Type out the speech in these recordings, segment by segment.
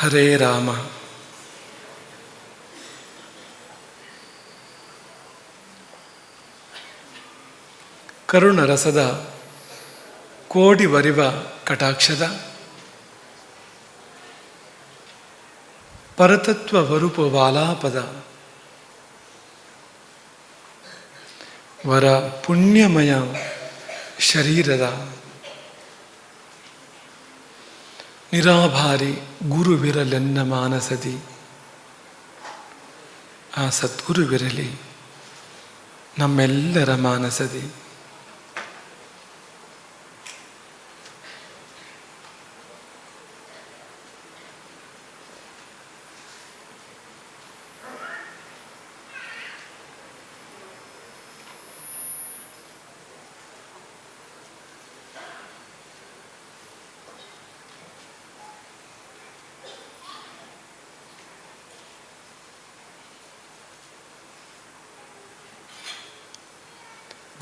ಹರೇ ರಾಮ. ಕರುಣರಸದ ಕೋಡಿ ವರಿವ ಕಟಾಕ್ಷದ. ಪರತತ್ವ ವರುಪ ವಾಲಾಪದ. ವರ ಪುಣ್ಯಮಯ ಶರೀರದ. ನಿರಾಭಾರಿ ಗುರುವಿರಲೆನ್ನ ಮಾನಸದಿ. ಆ ಸದ್ಗುರುವಿರಲಿ ನಮ್ಮೆಲ್ಲರ ಮಾನಸದಿ.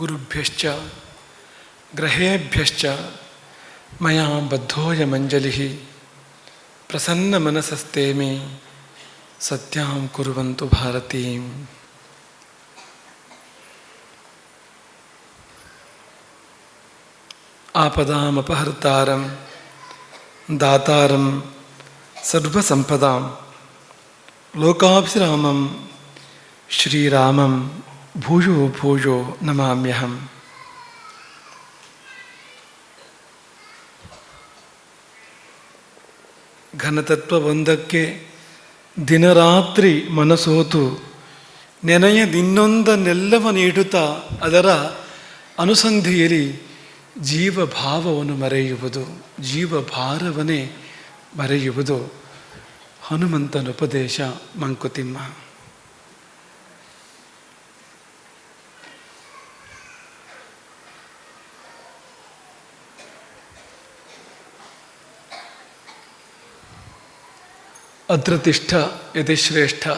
गुरुभ्यश्च ग्रहेभ्यश्च मया बद्धोऽयमञ्जलिः प्रसन्नमनसस्ते मे सत्यां कुर्वन्तु भारतीम्। आपदामपहर्तारं दातारं सर्वसम्पदां लोकाभिरामं श्रीरामं ಭೂಯೋ ಭೂಯೋ ನಮಾಮ್ಯಹಂ. ಘನತತ್ವ ಒಂದಕ್ಕೆ ದಿನರಾತ್ರಿ ಮನಸೋತು, ನೆನೆಯದಿನ್ನೊಂದನ್ನೆಲ್ಲವ ನೀಡುತ್ತಾ ಅದರ ಅನುಸಂಧಿಯಲ್ಲಿ ಜೀವಭಾವವನ್ನು ಮರೆಯುವುದು, ಜೀವಭಾರವನ್ನೇ ಮರೆಯುವುದು. ಹನುಮಂತನ ಉಪದೇಶ ಮಂಕುತಿಮ್ಮ. ಅತ್ರ ತಿಷ್ಠ ಯತಿ ಶ್ರೇಷ್ಠ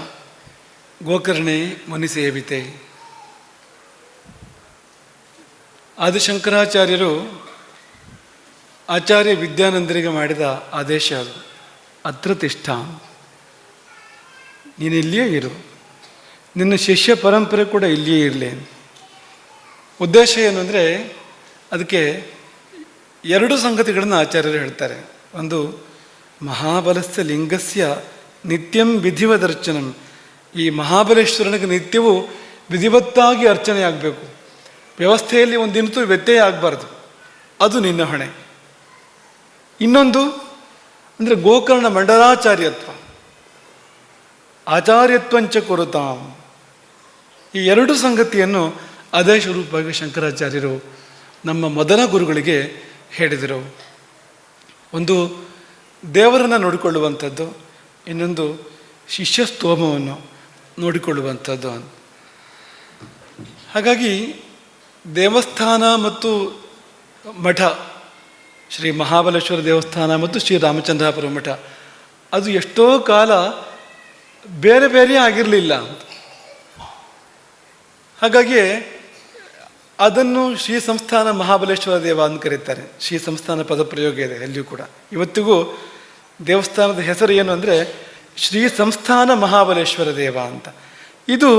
ಗೋಕರ್ಣೆ ಮುನಿಸೇವಿತೆ ಆದಿಶಂಕರಾಚಾರ್ಯರು ಆಚಾರ್ಯ ವಿದ್ಯಾನಂದರಿಗೆ ಮಾಡಿದ ಆದೇಶ ಅದು. ಅತ್ರ ತಿಷ್ಠ ನೀನು ಇಲ್ಲಿಯೇ ಇರು. ನಿನ್ನ ಶಿಷ್ಯ ಪರಂಪರೆ ಕೂಡ ಇಲ್ಲಿಯೇ ಇರಲಿ. ಉದ್ದೇಶ ಏನು ಅದಕ್ಕೆ ಎರಡು ಸಂಗತಿಗಳನ್ನು ಆಚಾರ್ಯರು ಹೇಳ್ತಾರೆ. ಒಂದು ಮಹಾಬಲಸ್ಯ ಲಿಂಗಸ್ಯ ನಿತ್ಯಂ ವಿಧಿವದರ್ಚನಂ. ಈ ಮಹಾಬಲೇಶ್ವರನಿಗೆ ನಿತ್ಯವೂ ವಿಧಿವತ್ತಾಗಿ ಅರ್ಚನೆಯಾಗಬೇಕು. ವ್ಯವಸ್ಥೆಯಲ್ಲಿ ಒಂದು ದಿನತೂ ವ್ಯತ್ಯಯ ಆಗಬಾರ್ದು. ಅದು ನಿನ್ನ ಹೊಣೆ. ಇನ್ನೊಂದು ಅಂದರೆ ಗೋಕರ್ಣ ಮಂಡಲಾಚಾರ್ಯತ್ವ. ಆಚಾರ್ಯತ್ವಂಚ ಕೊರತಾಂ. ಈ ಎರಡು ಸಂಗತಿಯನ್ನು ಅದೇ ಸ್ವರೂಪವಾಗಿ ಶಂಕರಾಚಾರ್ಯರು ನಮ್ಮ ಮೊದಲ ಗುರುಗಳಿಗೆ ಹೇಳಿದರು. ಒಂದು ದೇವರನ್ನು ನೋಡಿಕೊಳ್ಳುವಂಥದ್ದು, ಇನ್ನೊಂದು ಶಿಷ್ಯ ಸ್ತೋಮವನ್ನು ನೋಡಿಕೊಳ್ಳುವಂಥದ್ದು. ಅಂತ ಹಾಗಾಗಿ ದೇವಸ್ಥಾನ ಮತ್ತು ಮಠ, ಶ್ರೀ ಮಹಾಬಲೇಶ್ವರ ದೇವಸ್ಥಾನ ಮತ್ತು ಶ್ರೀ ರಾಮಚಂದ್ರಾಪುರ ಮಠ, ಅದು ಎಷ್ಟೋ ಕಾಲ ಬೇರೆ ಬೇರೆ ಆಗಿರಲಿಲ್ಲ. ಅಂತ ಹಾಗಾಗಿ ಅದನ್ನು ಶ್ರೀ ಸಂಸ್ಥಾನ ಮಹಾಬಲೇಶ್ವರ ದೇವ ಅಂತ ಕರೀತಾರೆ. ಶ್ರೀ ಸಂಸ್ಥಾನ ಪದ ಪ್ರಯೋಗ ಇದೆ ಎಲ್ಲಿಯೂ ಕೂಡ. ಇವತ್ತಿಗೂ ದೇವಸ್ಥಾನದ ಹೆಸರು ಏನು ಅಂದರೆ ಶ್ರೀ ಸಂಸ್ಥಾನ ಮಹಾಬಲೇಶ್ವರ ದೇವ ಅಂತ. ಇದು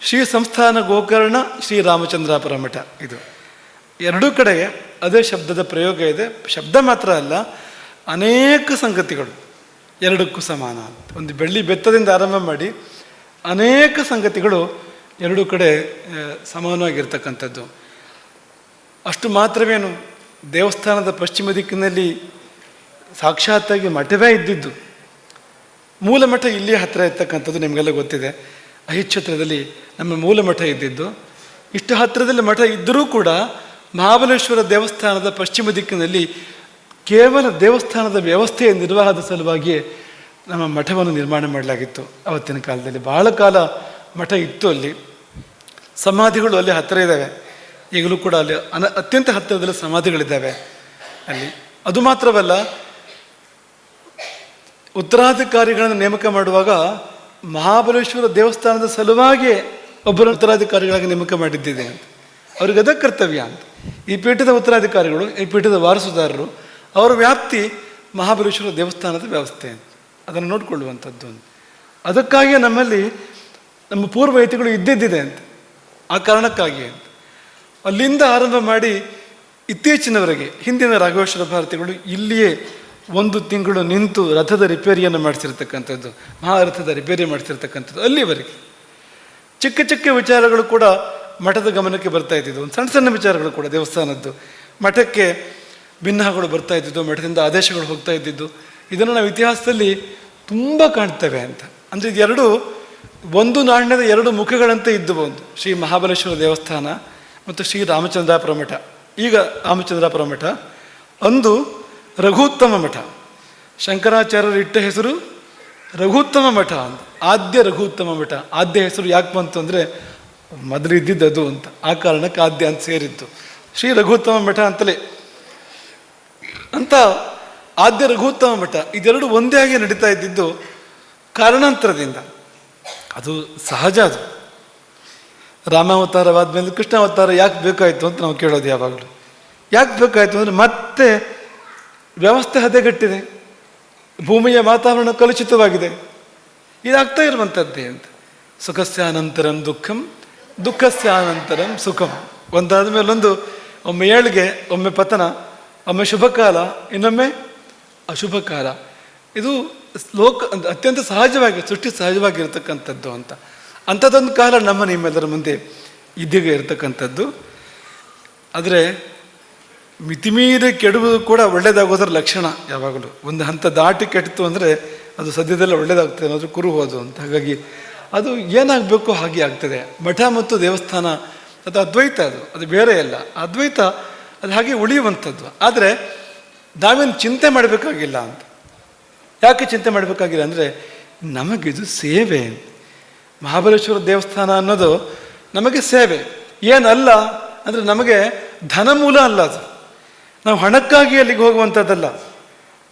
ಶ್ರೀ ಸಂಸ್ಥಾನ ಗೋಕರ್ಣ ಶ್ರೀ ರಾಮಚಂದ್ರಾಪುರ ಮಠ ಇದು. ಎರಡೂ ಕಡೆ ಅದೇ ಶಬ್ದದ ಪ್ರಯೋಗ ಇದೆ. ಶಬ್ದ ಮಾತ್ರ ಅಲ್ಲ, ಅನೇಕ ಸಂಗತಿಗಳು ಎರಡಕ್ಕೂ ಸಮಾನ ಒಂದು ಬೆಳ್ಳಿ ಬೆತ್ತದಿಂದ ಆರಂಭ ಮಾಡಿ ಅನೇಕ ಸಂಗತಿಗಳು ಎರಡೂ ಕಡೆ ಸಮಾನವಾಗಿರ್ತಕ್ಕಂಥದ್ದು. ಅಷ್ಟು ಮಾತ್ರವೇನು, ದೇವಸ್ಥಾನದ ಪಶ್ಚಿಮ ದಿಕ್ಕಿನಲ್ಲಿ ಸಾಕ್ಷಾತ್ತಾಗಿ ಮಠವೇ ಇದ್ದಿದ್ದು. ಮೂಲ ಮಠ ಇಲ್ಲಿ ಹತ್ತಿರ ಇರ್ತಕ್ಕಂಥದ್ದು ನಿಮಗೆಲ್ಲ ಗೊತ್ತಿದೆ. ಅಹಿಚ್ಛತ್ರದಲ್ಲಿ ನಮ್ಮ ಮೂಲ ಮಠ ಇದ್ದಿದ್ದು. ಇಷ್ಟು ಹತ್ತಿರದಲ್ಲಿ ಮಠ ಇದ್ದರೂ ಕೂಡ, ಮಹಾಬಲೇಶ್ವರ ದೇವಸ್ಥಾನದ ಪಶ್ಚಿಮ ದಿಕ್ಕಿನಲ್ಲಿ ಕೇವಲ ದೇವಸ್ಥಾನದ ವ್ಯವಸ್ಥೆಯ ನಿರ್ವಾಹದ ಸಲುವಾಗಿಯೇ ನಮ್ಮ ಮಠವನ್ನು ನಿರ್ಮಾಣ ಮಾಡಲಾಗಿತ್ತು. ಅವತ್ತಿನ ಕಾಲದಲ್ಲಿ ಬಹಳ ಕಾಲ ಮಠ ಇತ್ತು ಅಲ್ಲಿ. ಸಮಾಧಿಗಳು ಅಲ್ಲಿ ಹತ್ತಿರ ಇದ್ದಾವೆ. ಈಗಲೂ ಕೂಡ ಅಲ್ಲಿ ಅನ, ಅತ್ಯಂತ ಹತ್ತಿರದಲ್ಲಿ ಸಮಾಧಿಗಳಿದ್ದಾವೆ. ಅಲ್ಲಿ. ಅದು ಮಾತ್ರವಲ್ಲ, ಉತ್ತರಾಧಿಕಾರಿಗಳನ್ನು ನೇಮಕ ಮಾಡುವಾಗ ಮಹಾಬಲೇಶ್ವರ ದೇವಸ್ಥಾನದ ಸಲುವಾಗಿ ಒಬ್ಬರ ಉತ್ತರಾಧಿಕಾರಿಗಳಾಗಿ ನೇಮಕ ಮಾಡಿದ್ದಿದೆ ಅಂತ. ಅವ್ರಿಗೆ ಅದೇ ಕರ್ತವ್ಯ ಅಂತ. ಈ ಪೀಠದ ಉತ್ತರಾಧಿಕಾರಿಗಳು, ಈ ಪೀಠದ ವಾರಸುದಾರರು, ಅವರ ವ್ಯಾಪ್ತಿ ಮಹಾಬಲೇಶ್ವರ ದೇವಸ್ಥಾನದ ವ್ಯವಸ್ಥೆ ಅಂತ. ಅದನ್ನು ನೋಡಿಕೊಳ್ಳುವಂಥದ್ದು ಅಂತ. ಅದಕ್ಕಾಗಿಯೇ ನಮ್ಮಲ್ಲಿ ನಮ್ಮ ಪೂರ್ವಹಿತಿಗಳು ಇದ್ದಿದ್ದಿದೆ ಅಂತ. ಆ ಕಾರಣಕ್ಕಾಗಿ ಅಲ್ಲಿಂದ ಆರಂಭ ಮಾಡಿ ಇತ್ತೀಚಿನವರೆಗೆ ಹಿಂದಿನ ರಾಘವೇಶ್ವರ ಭಾರತಿಗಳು ಇಲ್ಲಿಯೇ ಒಂದು ತಿಂಗಳು ನಿಂತು ರಥದ ರಿಪೇರಿಯನ್ನು ಮಾಡಿಸಿರ್ತಕ್ಕಂಥದ್ದು, ಮಹಾರಥದ ರಿಪೇರಿ ಮಾಡಿಸಿರ್ತಕ್ಕಂಥದ್ದು ಅಲ್ಲಿವರೆಗೆ. ಚಿಕ್ಕ ಚಿಕ್ಕ ವಿಚಾರಗಳು ಕೂಡ ಮಠದ ಗಮನಕ್ಕೆ ಬರ್ತಾ ಇದ್ದಿದ್ದು, ಒಂದು ಸಣ್ಣ ಸಣ್ಣ ವಿಚಾರಗಳು ಕೂಡ ದೇವಸ್ಥಾನದ್ದು. ಮಠಕ್ಕೆ ಭಿನ್ನಗಳು ಬರ್ತಾ ಇದ್ದಿದ್ದು, ಮಠದಿಂದ ಆದೇಶಗಳು ಹೋಗ್ತಾ ಇದ್ದಿದ್ದು. ಇದನ್ನು ನಾವು ಇತಿಹಾಸದಲ್ಲಿ ತುಂಬ ಕಾಣ್ತೇವೆ ಅಂತ. ಅಂದರೆ ಇದೆರಡು ಒಂದು ನಾಣ್ಯದ ಎರಡು ಮುಖಗಳಂತೆ ಇದ್ದು ಒಂದು ಶ್ರೀ ಮಹಾಬಲೇಶ್ವರ ದೇವಸ್ಥಾನ ಮತ್ತು ಶ್ರೀ ರಾಮಚಂದ್ರಾಪುರ ಮಠ ಈಗ ರಾಮಚಂದ್ರಾಪುರ ಮಠ ಅಂದು ರಘುತ್ತಮ ಮಠ. ಶಂಕರಾಚಾರ್ಯರು ಇಟ್ಟ ಹೆಸರು ರಘುತ್ತಮ ಮಠ ಅಂತ ಆದ್ಯ ರಘುತ್ತಮ ಮಠ. ಆದ್ಯ ಹೆಸರು ಯಾಕೆ ಬಂತು ಅಂದರೆ ಮೊದಲು ಇದ್ದಿದ್ದು ಅದು ಅಂತ. ಆ ಕಾರಣಕ್ಕೆ ಆದ್ಯ ಅಂತ ಸೇರಿತ್ತು. ಶ್ರೀ ರಘುತ್ತಮ ಮಠ ಅಂತಲೇ. ಅಂತ ಆದ್ಯ ರಘುತ್ತಮ ಮಠ. ಇದೆರಡು ಒಂದೇ ಆಗಿ ನಡೀತಾ ಇದ್ದಿದ್ದು ಕಾರಣಾಂತರದಿಂದ. ಅದು ಸಹಜ ಅದು. ರಾಮಾವತಾರವಾದ್ಮೇಲೆ ಕೃಷ್ಣಾವತಾರ ಯಾಕೆ ಬೇಕಾಯಿತು ಅಂತ ನಾವು ಕೇಳೋದು ಯಾವಾಗಲೂ. ಯಾಕೆ ಬೇಕಾಯಿತು ಅಂದರೆ ಮತ್ತೆ ವ್ಯವಸ್ಥೆ ಹದೆಗಟ್ಟಿದೆ. ಭೂಮಿಯ ವಾತಾವರಣ ಕಲುಷಿತವಾಗಿದೆ. ಇದಾಗ್ತಾ ಇರುವಂಥದ್ದೇ ಅಂತ. ಸುಖಸ್ಯಾನಂತರಂ ದುಃಖಂ, ದುಃಖಸ್ಯಾನಂತರಂ ಸುಖಂ. ಒಂದಾದ ಮೇಲೊಂದು ಒಮ್ಮೆ ಏಳಿಗೆ, ಒಮ್ಮೆ ಪತನ, ಒಮ್ಮೆ ಶುಭಕಾಲ, ಇನ್ನೊಮ್ಮೆ ಅಶುಭ ಕಾಲ ಇದು ಲೋಕ ಅತ್ಯಂತ ಸಹಜವಾಗಿ, ಸೃಷ್ಟಿ ಸಹಜವಾಗಿರ್ತಕ್ಕಂಥದ್ದು ಅಂತ. ಅಂಥದ್ದೊಂದು ಕಾಲ ನಮ್ಮ ನಿಮ್ಮೆಲ್ಲರ ಮುಂದೆ ಇದೀಗ ಇರತಕ್ಕಂಥದ್ದು. ಆದರೆ ಮಿತಿಮೀರಿ ಕೆಡುವುದು ಕೂಡ ಒಳ್ಳೆಯದಾಗೋದ್ರ ಲಕ್ಷಣ ಯಾವಾಗಲೂ. ಒಂದು ಹಂತ ದಾಟಿ ಕೆಟ್ಟಿತು ಅಂದರೆ ಅದು ಸದ್ಯದಲ್ಲೇ ಒಳ್ಳೆಯದಾಗ್ತದೆ ಅನ್ನೋದು ಕುರುಹೋದು ಅಂತ. ಹಾಗಾಗಿ ಅದು ಏನಾಗಬೇಕು ಹಾಗೆ ಆಗ್ತದೆ. ಮಠ ಮತ್ತು ದೇವಸ್ಥಾನ, ಅದು ಅದ್ವೈತ ಅದು ಅದು ಬೇರೆ ಅಲ್ಲ. ಅದ್ವೈತ ಅದು ಹಾಗೆ ಉಳಿಯುವಂಥದ್ದು. ಆದರೆ ನಾವೇನು ಚಿಂತೆ ಮಾಡಬೇಕಾಗಿಲ್ಲ ಅಂತ. ಯಾಕೆ ಚಿಂತೆ ಮಾಡಬೇಕಾಗಿಲ್ಲ ಅಂದರೆ ನಮಗಿದು ಸೇವೆ. ಮಹಾಬಲೇಶ್ವರ ದೇವಸ್ಥಾನ ಅನ್ನೋದು ನಮಗೆ ಸೇವೆ. ಏನಲ್ಲ ಅಂದರೆ ನಮಗೆ ಧನ ಮೂಲ ಅಲ್ಲ ಅದು. ನಾವು ಹಣಕ್ಕಾಗಿ ಅಲ್ಲಿಗೆ ಹೋಗುವಂಥದ್ದಲ್ಲ.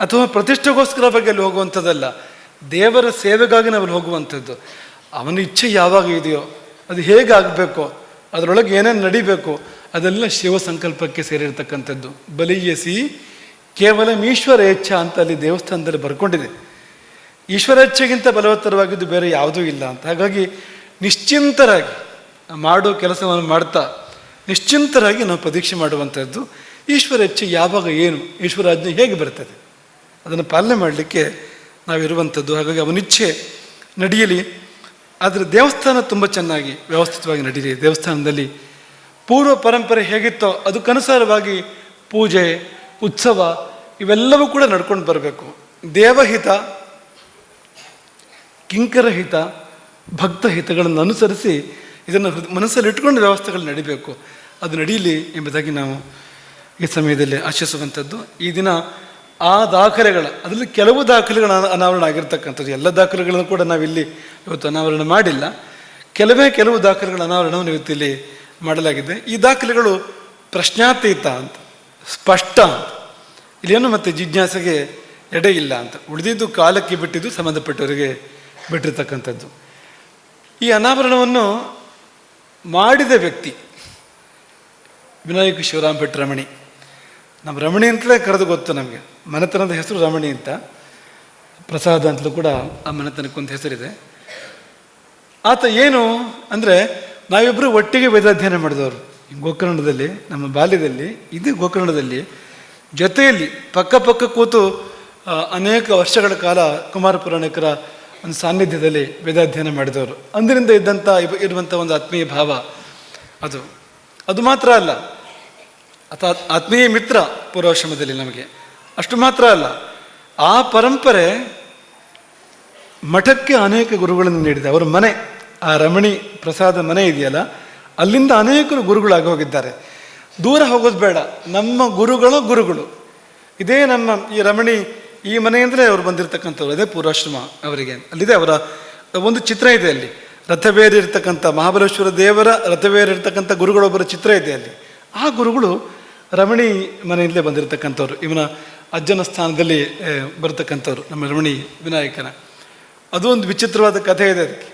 ಅಥವಾ ಪ್ರತಿಷ್ಠೆಗೋಸ್ಕರವಾಗಿ ಅಲ್ಲಿ ಹೋಗುವಂಥದ್ದಲ್ಲ. ದೇವರ ಸೇವೆಗಾಗಿ ನಾವು ಹೋಗುವಂಥದ್ದು. ಅವನ ಇಚ್ಛೆ ಯಾವಾಗ ಇದೆಯೋ, ಅದು ಹೇಗಾಗಬೇಕು ಅದರೊಳಗೆ ಏನೇನು ನಡಿಬೇಕು, ಅದೆಲ್ಲ ಶಿವ ಸಂಕಲ್ಪಕ್ಕೆ ಸೇರಿರ್ತಕ್ಕಂಥದ್ದು. ಬಲಿಯಸಿ ಕೇವಲ ಈಶ್ವರ ಇಚ್ಛ ಅಂತ ಅಲ್ಲಿ ದೇವಸ್ಥಾನದಲ್ಲಿ ಬರ್ಕೊಂಡಿದೆ. ಈಶ್ವರೇಚ್ಛೆಗಿಂತ ಬಲವತ್ತರವಾಗಿದ್ದು ಬೇರೆ ಯಾವುದೂ ಇಲ್ಲ ಅಂತ. ಹಾಗಾಗಿ ನಿಶ್ಚಿಂತರಾಗಿ ಮಾಡೋ ಕೆಲಸವನ್ನು ಮಾಡ್ತಾ, ನಿಶ್ಚಿಂತರಾಗಿ ನಾವು ಪರೀಕ್ಷೆ ಮಾಡುವಂಥದ್ದು ಈಶ್ವರೇಚ್ಛೆ ಯಾವಾಗ ಏನು ಈಶ್ವರಾಜ್ಞೆ ಹೇಗೆ ಬರ್ತದೆ? ಅದನ್ನು ಪಾಲನೆ ಮಾಡಲಿಕ್ಕೆ ನಾವಿರುವಂಥದ್ದು. ಹಾಗಾಗಿ ಅವನಿಚ್ಛೆ ನಡೆಯಲಿ. ಆದರೆ ದೇವಸ್ಥಾನ ತುಂಬ ಚೆನ್ನಾಗಿ ವ್ಯವಸ್ಥಿತವಾಗಿ ನಡೀಲಿ ದೇವಸ್ಥಾನದಲ್ಲಿ ಪೂರ್ವ ಪರಂಪರೆ ಹೇಗಿತ್ತೋ ಅದಕ್ಕನುಸಾರವಾಗಿ ಪೂಜೆ ಉತ್ಸವ ಇವೆಲ್ಲವೂ ಕೂಡ ನಡ್ಕೊಂಡು ಬರಬೇಕು. ದೇವಹಿತ ಕಿಂಕರ ಹಿತ ಭಕ್ತ ಹಿತಗಳನ್ನು ಅನುಸರಿಸಿ ಇದನ್ನು ಹೃದ್- ಮನಸ್ಸಲ್ಲಿ ಇಟ್ಕೊಂಡು ವ್ಯವಸ್ಥೆಗಳು ನಡಿಬೇಕು. ಅದು ನಡೀಲಿ ಎಂಬುದಾಗಿ ನಾವು ಈ ಸಮಯದಲ್ಲಿ ಆಶಿಸುವಂಥದ್ದು. ಈ ದಿನ ಆ ದಾಖಲೆಗಳ, ಅದರಲ್ಲಿ ಕೆಲವು ದಾಖಲೆಗಳ ಅನಾವರಣ ಆಗಿರ್ತಕ್ಕಂಥದ್ದು. ಎಲ್ಲ ದಾಖಲೆಗಳನ್ನು ಕೂಡ ನಾವಿಲ್ಲಿ ಇವತ್ತು ಅನಾವರಣ ಮಾಡಿಲ್ಲ. ಕೆಲವೇ ಕೆಲವು ದಾಖಲೆಗಳ ಅನಾವರಣವನ್ನು ಇವತ್ತಿಲ್ಲಿ ಮಾಡಲಾಗಿದೆ. ಈ ದಾಖಲೆಗಳು ಪ್ರಶ್ನಾತೀತ ಅಂತ. ಸ್ಪಷ್ಟ. ಇಲ್ಲೇನು ಮತ್ತೆ ಜಿಜ್ಞಾಸೆಗೆ ಎಡೆ ಇಲ್ಲ ಅಂತ. ಉಳಿದಿದ್ದು ಕಾಲಕ್ಕೆ ಬಿಟ್ಟಿದ್ದು ಸಂಬಂಧಪಟ್ಟವರಿಗೆ ಬಿಟ್ಟಿರ್ತಕ್ಕಂಥದ್ದು. ಈ ಅನಾವರಣವನ್ನು ಮಾಡಿದ ವ್ಯಕ್ತಿ ವಿನಾಯಕ ಶಿವರಾಮ್ ಭಟ್ ರಮಣಿ. ನಮ್ಮ ರಮಣಿ ಅಂತಲೇ ಕರೆದು ಗೊತ್ತು ನಮಗೆ. ಮನೆತನದ ಹೆಸರು ರಮಣಿ ಅಂತ. ಪ್ರಸಾದ ಅಂತಲೂ ಕೂಡ ಆ ಮನೆತನಕ್ಕೊಂದು ಹೆಸರಿದೆ. ಆತ ಏನು ಅಂದರೆ ನಾವಿಬ್ಬರು ಒಟ್ಟಿಗೆ ವೇದಾಧ್ಯಯನ ಮಾಡಿದವರು. ಗೋಕರ್ಣದಲ್ಲಿ, ನಮ್ಮ ಬಾಲ್ಯದಲ್ಲಿ, ಇದೇ ಗೋಕರ್ಣದಲ್ಲಿ ಜೊತೆಯಲ್ಲಿ ಪಕ್ಕ ಪಕ್ಕ ಕೂತು ಅನೇಕ ವರ್ಷಗಳ ಕಾಲ ಕುಮಾರ ಪುರಾಣಿಕರ ಒಂದು ಸಾನ್ನಿಧ್ಯದಲ್ಲಿ ವೇದಾಧ್ಯಯನ ಮಾಡಿದವರು. ಅಂದಿನಿಂದ ಇದ್ದಂಥ ಇರುವಂಥ ಒಂದು ಆತ್ಮೀಯ ಭಾವ ಅದು. ಅದು ಮಾತ್ರ ಅಲ್ಲ. ಅಥ, ಆತ್ಮೀಯ ಮಿತ್ರ ಪೂರ್ವಾಶ್ರಮದಲ್ಲಿ ನಮಗೆ. ಅಷ್ಟು ಮಾತ್ರ ಅಲ್ಲ. ಆ ಪರಂಪರೆ ಮಠಕ್ಕೆ ಅನೇಕ ಗುರುಗಳನ್ನು ನೀಡಿದೆ. ಅವರ ಮನೆ, ಆ ರಮಣಿ ಪ್ರಸಾದ ಮನೆ ಇದೆಯಲ್ಲ ಅಲ್ಲಿಂದ ಅನೇಕರು ಗುರುಗಳಾಗಿ ಹೋಗಿದ್ದಾರೆ. ದೂರ ಹೋಗೋದು ಬೇಡ. ನಮ್ಮ ಗುರುಗಳು ಗುರುಗಳು. ಇದೇ ನಮ್ಮ ಈ ರಮಣಿ ಈ ಮನೆಯಿಂದಲೇ ಅವರು ಬಂದಿರತಕ್ಕಂಥವ್ರು. ಅದೇ ಪೂರ್ವಾಶ್ರಮ ಅವರಿಗೆ. ಅಲ್ಲಿದೆ ಅವರ ಒಂದು ಚಿತ್ರ ಇದೆ ಅಲ್ಲಿ. ರಥವೇರಿರ್ತಕ್ಕಂಥ ಮಹಾಬಲೇಶ್ವರ ದೇವರ ರಥವೇರಿರ್ತಕ್ಕಂಥ ಗುರುಗಳೊಬ್ಬರ ಚಿತ್ರ ಇದೆ ಅಲ್ಲಿ. ಆ ಗುರುಗಳು ರಮಣಿ ಮನೆಯಿಂದಲೇ ಬಂದಿರತಕ್ಕಂಥವ್ರು. ಇವನ ಅಜ್ಜನ ಸ್ಥಾನದಲ್ಲಿ ಬರ್ತಕ್ಕಂಥವ್ರು, ನಮ್ಮ ರಮಣಿ ವಿನಾಯಕನ. ಅದು ಒಂದು ವಿಚಿತ್ರವಾದ ಕಥೆ ಇದೆ ಅದಕ್ಕೆ.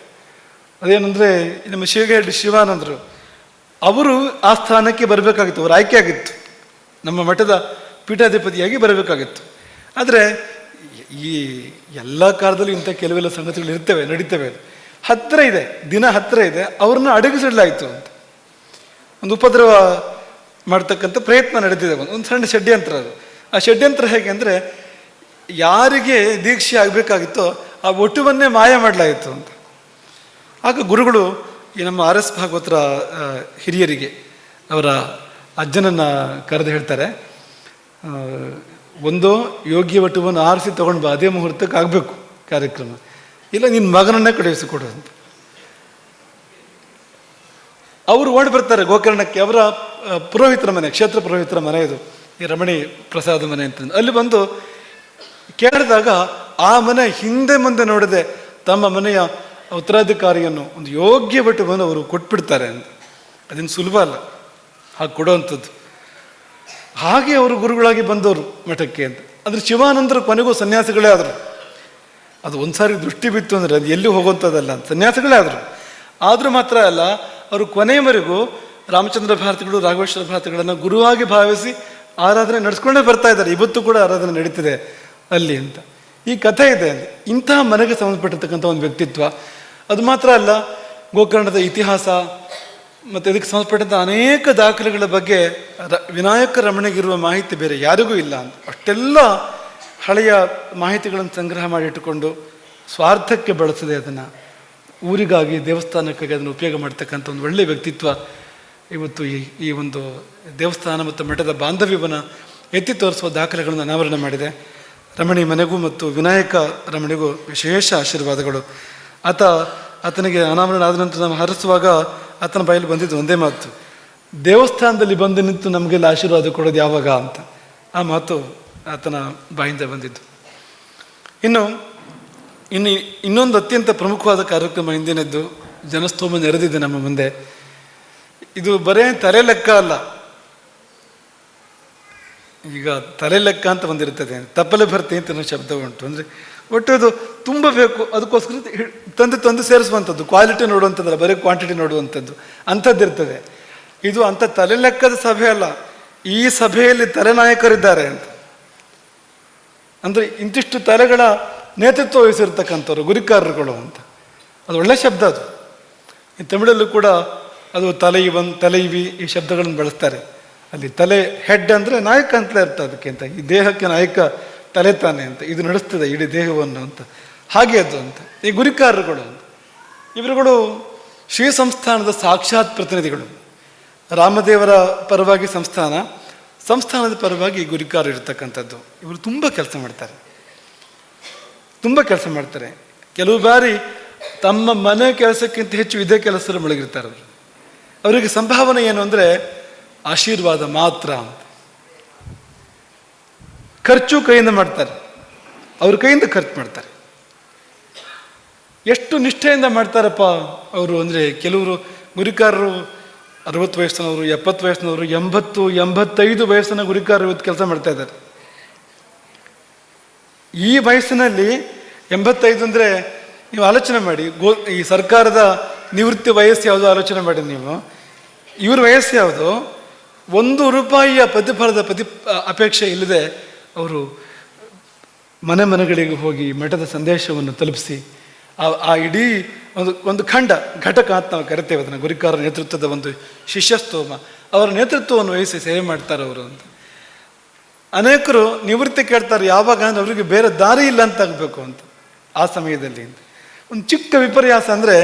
ಅದೇನೆಂದರೆ ನಮ್ಮ ಶಿವಗೇಡಿ ಶಿವಾನಂದರು ಅವರು ಆ ಸ್ಥಾನಕ್ಕೆ ಬರಬೇಕಾಗಿತ್ತು, ಅವರು ಆಯ್ಕೆ ಆಗಿತ್ತು ನಮ್ಮ ಮಠದ ಪೀಠಾಧಿಪತಿಯಾಗಿ ಬರಬೇಕಾಗಿತ್ತು. ಆದರೆ ಈ ಎಲ್ಲ ಕಾಲದಲ್ಲೂ ಇಂಥ ಕೆಲವೆಲ್ಲ ಸಂಗತಿಗಳು ಇರ್ತವೆ, ನಡೀತವೆ. ಹತ್ತಿರ ಇದೆ, ದಿನ ಹತ್ತಿರ ಇದೆ, ಅವ್ರನ್ನ ಅಡಗಿಸಿಡಲಾಯಿತು ಅಂತ. ಒಂದು ಉಪದ್ರವ ಮಾಡ್ತಕ್ಕಂಥ ಪ್ರಯತ್ನ ನಡೆದಿದೆ. ಒಂದು ಒಂದು ಸಣ್ಣ ಷಡ್ಯಂತ್ರ ಅದು. ಆ ಷಡ್ಯಂತ್ರ ಹೇಗೆ ಅಂದರೆ, ಯಾರಿಗೆ ದೀಕ್ಷೆ ಆಗಬೇಕಾಗಿತ್ತೋ ಆ ಒಟ್ಟುವನ್ನೇ ಮಾಯ ಮಾಡಲಾಯಿತು ಅಂತ. ಆಗ ಗುರುಗಳು ಈ ನಮ್ಮ ಆರ್ ಎಸ್ ಭಾಗವತರ ಹಿರಿಯರಿಗೆ ಅವರ ಅಜ್ಜನನ್ನು ಕರೆದು ಹೇಳ್ತಾರೆ ಒಂದು ಯೋಗ್ಯ ವಟುವನ್ನು ಆರಿಸಿ ತೊಗೊಂಡು ಬಾ ಅದೇ ಮುಹೂರ್ತಕ್ಕೆ ಆಗಬೇಕು ಕಾರ್ಯಕ್ರಮ. ಇಲ್ಲ ನಿನ್ನ ಮಗನನ್ನೇ ಕಳುಹಿಸಿಕೊಡು ಅಂತ. ಅವರು ಓಡಿ ಬರ್ತಾರೆ ಗೋಕರ್ಣಕ್ಕೆ, ಅವರ ಪುರೋಹಿತರ ಮನೆ, ಕ್ಷೇತ್ರ ಪುರೋಹಿತರ ಮನೆ ಇದು, ಈ ರಮಣಿ ಪ್ರಸಾದ ಮನೆ ಅಂತ. ಅಲ್ಲಿ ಬಂದು ಕೇಳಿದಾಗ ಆ ಮನೆ ಹಿಂದೆ ಮುಂದೆ ನೋಡದೆ ತಮ್ಮ ಮನೆಯ ಉತ್ತರಾಧಿಕಾರಿಯನ್ನು ಒಂದು ಯೋಗ್ಯ ಬಂದು ಅವರು ಕೊಟ್ಬಿಡ್ತಾರೆ ಅಂತ. ಅದೇನು ಸುಲಭ ಅಲ್ಲ. ಹಾಗೆ ಕೊಡೋವಂಥದ್ದು. ಹಾಗೆ ಅವರು ಗುರುಗಳಾಗಿ ಬಂದವರು ಮಠಕ್ಕೆ ಅಂತ. ಅಂದರೆ ಶಿವಾನಂದರು ಕೊನೆಗೂ ಸನ್ಯಾಸಿಗಳೇ ಆದರು. ಅದು ಒಂದು ಸಾರಿ ದೃಷ್ಟಿ ಬಿತ್ತು ಅಂದರೆ ಅದು ಎಲ್ಲಿ ಹೋಗುವಂಥದ್ದಲ್ಲ ಸನ್ಯಾಸಿಗಳೇ ಆದರು. ಆದರೂ ಮಾತ್ರ ಅಲ್ಲ, ಅವರು ಕೊನೆಯವರೆಗೂ ರಾಮಚಂದ್ರ ಭಾರತಿಗಳು, ರಾಘವೇಶ್ವರ ಭಾರತಿಗಳನ್ನು ಗುರುವಾಗಿ ಭಾವಿಸಿ ಆರಾಧನೆ ನಡೆಸ್ಕೊಂಡೇ ಬರ್ತಾ ಇದ್ದಾರೆ. ಇವತ್ತು ಕೂಡ ಆರಾಧನೆ ನಡೀತಿದೆ ಅಲ್ಲಿ ಅಂತ. ಈ ಕಥೆ ಇದೆ ಅಲ್ಲಿ. ಇಂತಹ ಮನೆಗೆ ಸಂಬಂಧಪಟ್ಟಿರ್ತಕ್ಕಂಥ ಒಂದು ವ್ಯಕ್ತಿತ್ವ. ಅದು ಮಾತ್ರ ಅಲ್ಲ, ಗೋಕರ್ಣದ ಇತಿಹಾಸ, ಮತ್ತು ಇದಕ್ಕೆ ಸಂಬಂಧಪಟ್ಟಂಥ ಅನೇಕ ದಾಖಲೆಗಳ ಬಗ್ಗೆ ರ- ವಿನಾಯಕ ರಮಣಿಗಿರುವ ಮಾಹಿತಿ ಬೇರೆ ಯಾರಿಗೂ ಇಲ್ಲ ಅಂತ. ಅಷ್ಟೆಲ್ಲ ಹಳೆಯ ಮಾಹಿತಿಗಳನ್ನು ಸಂಗ್ರಹ ಮಾಡಿಟ್ಟುಕೊಂಡು ಸ್ವಾರ್ಥಕ್ಕೆ ಬಳಸದೆ ಅದನ್ನು ಊರಿಗಾಗಿ, ದೇವಸ್ಥಾನಕ್ಕಾಗಿ ಅದನ್ನು ಉಪಯೋಗ ಮಾಡ್ತಕ್ಕಂಥ ಒಂದು ಒಳ್ಳೆಯ ವ್ಯಕ್ತಿತ್ವ ಇವತ್ತು ಈ ಈ ಒಂದು ದೇವಸ್ಥಾನ ಮತ್ತು ಮಠದ ಬಾಂಧವ್ಯವನ್ನು ಎತ್ತಿ ತೋರಿಸುವ ದಾಖಲೆಗಳನ್ನು ಅನಾವರಣ ಮಾಡಿದೆ. ರಮಣಿ ಮನೆಗೂ ಮತ್ತು ವಿನಾಯಕ ರಮಣಿಗೂ ವಿಶೇಷ ಆಶೀರ್ವಾದಗಳು. ಆತ ಆತನಿಗೆ ಅನಾವರಣ ಆದ ನಂತರ ನಾವು ಹರಿಸುವಾಗ ಆತನ ಬಾಯಲ್ಲಿ ಬಂದಿದ್ದು ಒಂದೇ ಮಾತು. ದೇವಸ್ಥಾನದಲ್ಲಿ ಬಂದು ನಿಂತು ನಮಗೆಲ್ಲ ಆಶೀರ್ವಾದ ಕೊಡೋದು ಯಾವಾಗ ಅಂತ. ಆ ಮಾತು ಆತನ ಬಾಯಿಂದ ಬಂದಿದ್ದು. ಇನ್ನು ಇನ್ನು ಇನ್ನೊಂದು ಅತ್ಯಂತ ಪ್ರಮುಖವಾದ ಕಾರ್ಯಕ್ರಮ ಹಿಂದಿನದ್ದು ಜನಸ್ತೋಮ ನೆರೆದಿದೆ ನಮ್ಮ ಮುಂದೆ. ಇದು ಬರೇ ತಲೆ ಲೆಕ್ಕ ಅಲ್ಲ. ಈಗ ತಲೆ ಲೆಕ್ಕ ಅಂತ ಒಂದಿರ್ತದೆ ತಪ್ಪಲೆ ಭರ್ತಿ ಅಂತ ಶಬ್ದ ಉಂಟು. ಅಂದರೆ ಒಟ್ಟು ಅದು ತುಂಬ ಬೇಕು ಅದಕ್ಕೋಸ್ಕರ ತಂದು ತಂದು ಸೇರಿಸುವಂಥದ್ದು. ಕ್ವಾಲಿಟಿ ನೋಡುವಂಥದ್ದಲ್ಲ, ಬರೀ ಕ್ವಾಂಟಿಟಿ ನೋಡುವಂಥದ್ದು. ಅಂಥದ್ದಿರ್ತದೆ ಇದು ಅಂಥ ತಲೆ ಲೆಕ್ಕದ ಸಭೆ ಅಲ್ಲ. ಈ ಸಭೆಯಲ್ಲಿ ತಲೆನಾಯಕರಿದ್ದಾರೆ ಅಂತ. ಅಂದರೆ ಇಂತಿಷ್ಟು ತಲೆಗಳ ನೇತೃತ್ವ ವಹಿಸಿರ್ತಕ್ಕಂಥವ್ರು, ಗುರಿಕಾರರುಗಳು ಅಂತ. ಅದು ಒಳ್ಳೆ ಶಬ್ದ ಅದು. ತಮಿಳಲ್ಲೂ ಕೂಡ ಅದು ತಲೆ ಇವನ್, ತಲೆ ಈ ಶಬ್ದಗಳನ್ನು ಬಳಸ್ತಾರೆ. ಅಲ್ಲಿ ತಲೆ ಹೆಡ್ ಅಂದರೆ ನಾಯಕ ಅಂತಲೇ ಇರ್ತದೆ ಅದಕ್ಕಿಂತ ಈ ದೇಹಕ್ಕೆ ನಾಯಕ ತಲೆ ತಾನೆ ಅಂತ. ಇದು ನಡೆಸ್ತದೆ ಇಡೀ ದೇಹವನ್ನು ಅಂತ. ಹಾಗೆ ಅದು ಅಂತ. ಈ ಗುರಿಕಾರರುಗಳು ಅಂತ. ಇವರುಗಳು ಶ್ರೀ ಸಂಸ್ಥಾನದ ಸಾಕ್ಷಾತ್ ಪ್ರತಿನಿಧಿಗಳು. ರಾಮದೇವರ ಪರವಾಗಿ ಸಂಸ್ಥಾನ, ಸಂಸ್ಥಾನದ ಪರವಾಗಿ ಗುರಿಕಾರ ಇರ್ತಕ್ಕಂಥದ್ದು. ಇವರು ತುಂಬ ಕೆಲಸ ಮಾಡ್ತಾರೆ. ತುಂಬ ಕೆಲಸ ಮಾಡ್ತಾರೆ. ಕೆಲವು ಬಾರಿ ತಮ್ಮ ಮನೆ ಕೆಲಸಕ್ಕಿಂತ ಹೆಚ್ಚು ಇದೇ ಕೆಲಸದಲ್ಲಿ ಮುಳುಗಿರ್ತಾರೆ ಅವರು. ಅವರಿಗೆ ಸಂಭಾವನೆ ಏನು ಅಂದರೆ ಆಶೀರ್ವಾದ ಮಾತ್ರ. ಅಂತ ಖರ್ಚು ಕೈಯಿಂದ ಮಾಡ್ತಾರೆ. ಅವ್ರ ಕೈಯಿಂದ ಖರ್ಚು ಮಾಡ್ತಾರೆ. ಎಷ್ಟು ನಿಷ್ಠೆಯಿಂದ ಮಾಡ್ತಾರಪ್ಪ ಅವರು ಅಂದರೆ ಕೆಲವರು ಗುರಿಕಾರರು ಅರವತ್ತು ವಯಸ್ಸಿನವರು, ಎಪ್ಪತ್ತು ವಯಸ್ಸಿನವರು, ಎಂಬತ್ತು, ಎಂಬತ್ತೈದು ವಯಸ್ಸಿನ ಗುರಿಕಾರರು ಇವತ್ತು ಕೆಲಸ ಮಾಡ್ತಾ ಇದ್ದಾರೆ. ಈ ವಯಸ್ಸಿನಲ್ಲಿ ಎಂಬತ್ತೈದು ಅಂದರೆ ನೀವು ಆಲೋಚನೆ ಮಾಡಿ, ಗೋ, ಈ ಸರ್ಕಾರದ ನಿವೃತ್ತಿ ವಯಸ್ಸು ಯಾವುದು ಆಲೋಚನೆ ಮಾಡಿ ನೀವು? ಇವ್ರ ವಯಸ್ಸು ಯಾವುದು? ಒಂದು ರೂಪಾಯಿಯ ಪ್ರತಿಫಲದ ಪ್ರತಿ ಅಪೇಕ್ಷೆ ಇಲ್ಲದೆ ಅವರು ಮನೆ ಮನೆಗಳಿಗೆ ಹೋಗಿ ಮಠದ ಸಂದೇಶವನ್ನು ತಲುಪಿಸಿ, ಆ ಆ ಇಡೀ ಒಂದು ಒಂದು ಖಂಡ ಘಟಕ ಅಂತ ನಾವು ಕರಿತೇವೆ, ಅದನ್ನು ಗುರಿಕಾರ ನೇತೃತ್ವದ ಒಂದು ಶಿಷ್ಯಸ್ತೋಮ. ಅವರ ನೇತೃತ್ವವನ್ನು ವಹಿಸಿ ಸೇವೆ ಮಾಡ್ತಾರೆ ಅವರು ಅಂತ. ಅನೇಕರು ನಿವೃತ್ತಿ ಕೇಳ್ತಾರೆ, ಯಾವಾಗ ಅಂದರೆ ಅವರಿಗೆ ಬೇರೆ ದಾರಿ ಇಲ್ಲ ಅಂತ ಆಗಬೇಕು ಅಂತ, ಆ ಸಮಯದಲ್ಲಿ ಒಂದು ಚಿಕ್ಕ ವಿಪರ್ಯಾಸ ಅಂದರೆ